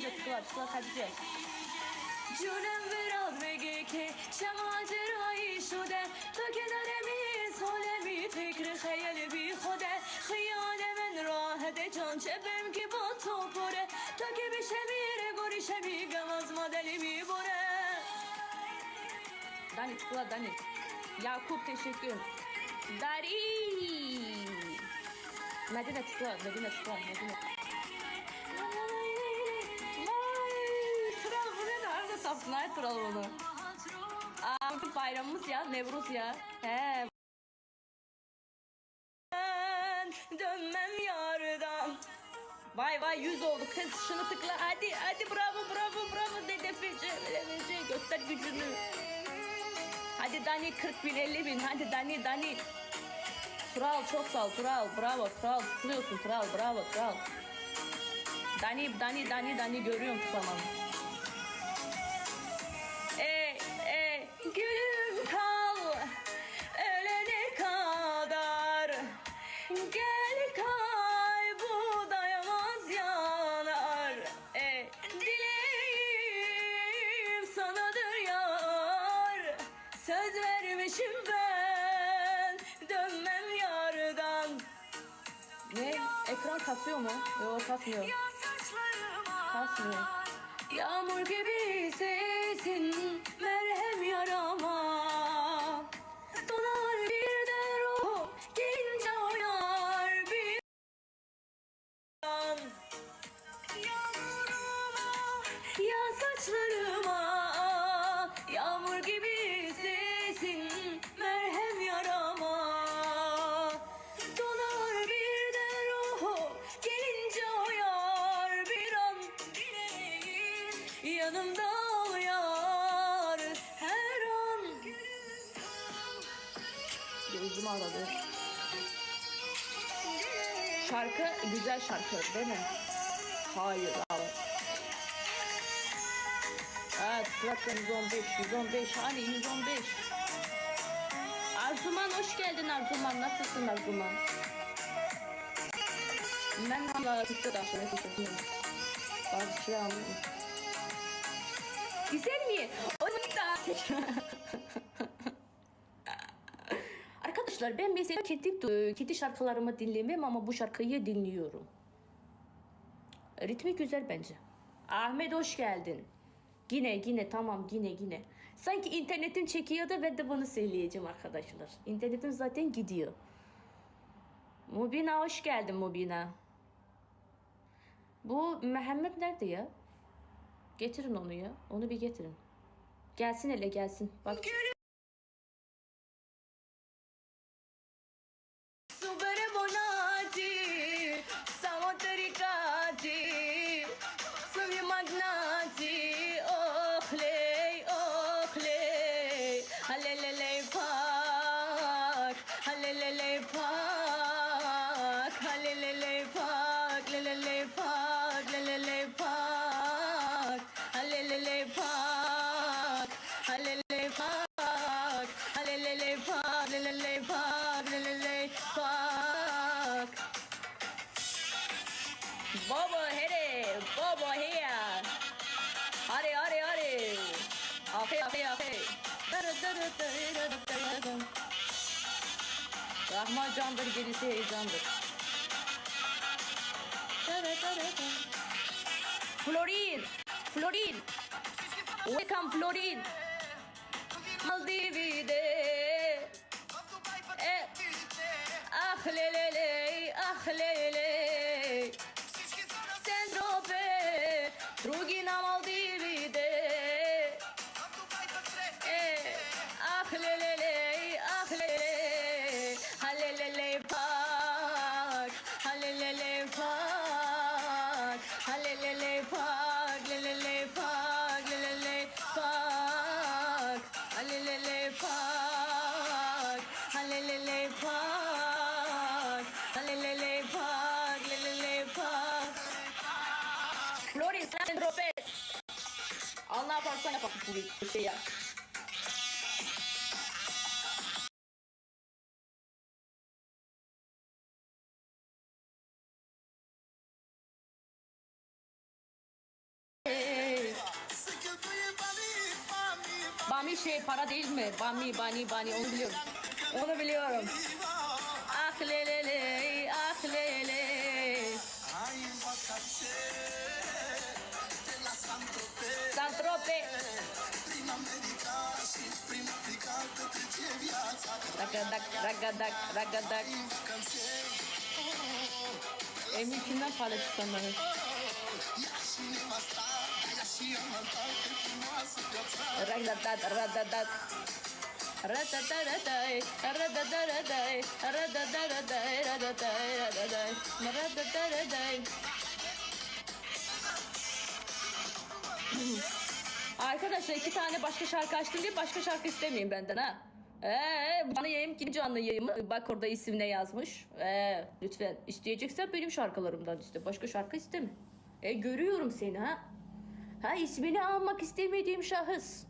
tıkla tıkla tıkla kalpçe. Cürem viral mege ke şemacirayı şude Töke daremi solemi fikri hayali bi hude Hıyale men rahede can çebem ki bato pore Töke bir şemire gori şemi gamaz modeli mi bore. Dani tıkla Dani Yakup teşekkür. Dari. Medine tıkla Medine tıkla Medine. tıkla ay Tural bunu. Aa bayramımız ya Nevruz ya. He. Dönmem yardan Vay vay yüz oldu kız şunu tıkla hadi hadi bravo bravo bravo dedefeci dedefeci göster gücünü. Hadi Dani 40 bin 50 bin hadi Dani Dani. Tural çok sağ ol Tural bravo Tural tıklıyorsun Tural bravo Tural. Dani Dani Dani Dani görüyorum tamam. Gülüm kal ölene kadar Gel kay bu dayamaz yanar Ey dileğim sanadır yar Söz vermişim ben dönmem yardan Ne ekran kasıyor mu? Yok kasmıyor. Kasmıyor. Yağmur gibi sesin merhem yanımda ol yar her an Gözüm aradı. Şarkı güzel şarkı değil mi? Hayır abi. Evet Fırat'tan 115, 115 hani 115. Arzuman hoş geldin Arzuman. Nasılsın Arzuman? Ben valla aşırı teşekkür ederim. Bazı şeyler anlıyorum. Güzel mi? O da Arkadaşlar ben mesela kedi, kedi şarkılarımı dinlemem ama bu şarkıyı dinliyorum. Ritmi güzel bence. Ahmet hoş geldin. Yine yine tamam yine yine. Sanki internetin çekiyor da ben de bunu söyleyeceğim arkadaşlar. İnternetim zaten gidiyor. Mubina hoş geldin Mubina. Bu Mehmet nerede ya? Getirin onu ya. Onu bir getirin. Gelsin hele gelsin. Bak Subere Rahman candır gerisi heyecandır. Florin, Florin. Welcome Florin. Maldivide e, Ah lelele ah lelele Ah lelele ah lelele Halelele pak Halelele pak Halelele pak Lelele pak Lelele pak Halelele pak Halelele pak Halelele pak Lelele pak Florin sen tropez. Al ne yaparsan yap bu şey ya. Bani şey para değil mi? Bani bani bani onu biliyorum. Onu biliyorum. Ah lelele ah lele. Santrope. Ragadak ragadak ragadak. Emir kimden paylaştı sanırım? Ragadat ragadat. Radadaraday, radadaraday, radadaraday, radadaday, radadaday, radadaraday. Arkadaşlar iki tane başka şarkı açtım diye başka şarkı istemeyin benden ha. Ee, bana yayım kim canlı yayımı? Bak orada isim ne yazmış. Ee, lütfen isteyeceksen benim şarkılarımdan iste. Başka şarkı isteme. E görüyorum seni ha. Ha ismini almak istemediğim şahıs.